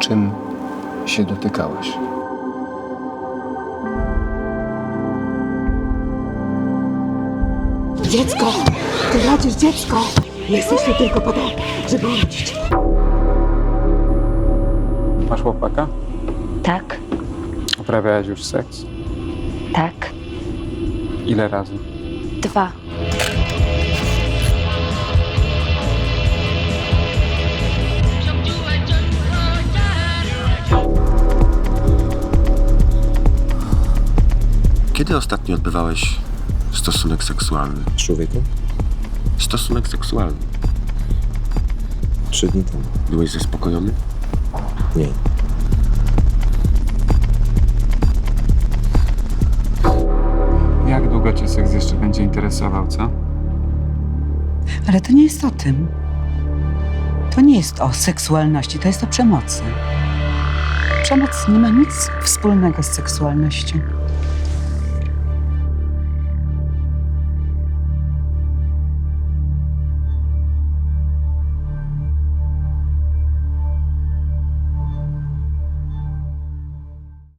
Czym się dotykałeś? Dziecko! Ty rodzisz dziecko! Jesteś tu tylko po to, żeby urodzić. Masz chłopaka? Tak, Uprawiałeś już seks? tak. Ile razy? Dwa. Kiedy ostatnio odbywałeś stosunek seksualny? Z człowiekiem? Stosunek seksualny. Trzy dni temu. Byłeś zaspokojony? Nie. Jak długo cię seks jeszcze będzie interesował, co? Ale to nie jest o tym. To nie jest o seksualności, to jest o przemocy. Przemoc nie ma nic wspólnego z seksualnością.